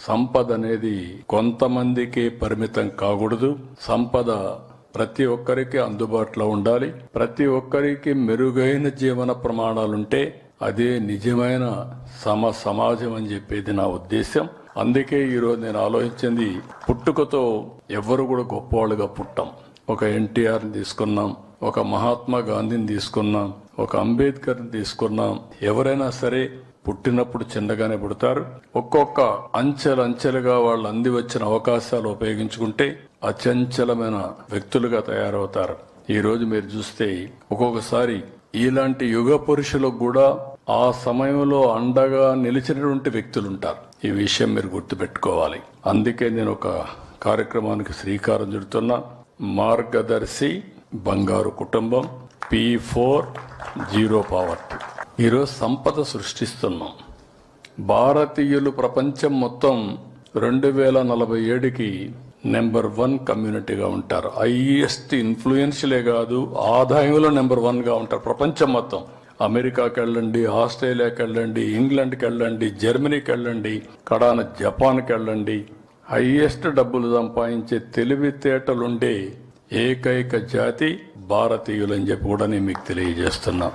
సంపద అనేది కొంతమందికి పరిమితం కాకూడదు. సంపద ప్రతి ఒక్కరికి అందుబాటులో ఉండాలి. ప్రతి ఒక్కరికి మెరుగైన జీవన ప్రమాణాలుంటే అదే నిజమైన సమ సమాజం అని చెప్పేది నా ఉద్దేశం అందుకే ఈరోజు నేను ఆలోచించింది పుట్టుకతో ఎవరు కూడా గొప్పవాళ్ళుగా పుట్టాం. ఒక ఎన్టీఆర్ని తీసుకున్నాం. ఒక మహాత్మా గాంధీని తీసుకున్నాం ఒక అంబేద్కర్ని తీసుకున్నాం. ఎవరైనా సరే పుట్టినప్పుడు చిన్నగానే పుడతారు. ఒక్కొక్క అంచెలంచెలుగా వాళ్ళు అంది వచ్చిన అవకాశాలు ఉపయోగించుకుంటే అచంచలమైన వ్యక్తులుగా తయారవుతారు. ఈరోజు మీరు చూస్తే ఒక్కొక్కసారి ఇలాంటి యుగ పురుషులకు కూడా ఆ సమయంలో అండగా నిలిచినటువంటి వ్యక్తులు ఉంటారు ఈ విషయం మీరు గుర్తుపెట్టుకోవాలి. అందుకే నేను ఒక కార్యక్రమానికి శ్రీకారం చుడుతున్నా. మార్గదర్శి బంగారు కుటుంబం పి ఫోర్ జీరో పావర్టీ. ఈరోజు సంపద సృష్టిస్తున్నాం. భారతీయులు ప్రపంచం మొత్తం రెండు వేల నలభై ఏడుకి నెంబర్ వన్ కమ్యూనిటీగా ఉంటారు. హైయెస్ట్ ఇన్ఫ్లుయెన్షియలే కాదు ఆదాయంలో నెంబర్ వన్గా ఉంటారు ప్రపంచం మొత్తం. అమెరికాకి వెళ్ళండి ఆస్ట్రేలియాకి వెళ్ళండి ఇంగ్లాండ్కి వెళ్ళండి జర్మనీకి వెళ్ళండి కడాన జపాన్కి వెళ్ళండి. హైయెస్ట్ డబ్బులు సంపాదించే తెలివితేటలుండే ఏకైక జాతి భారతీయులని చెప్పి కూడా నేను మీకు తెలియజేస్తున్నా.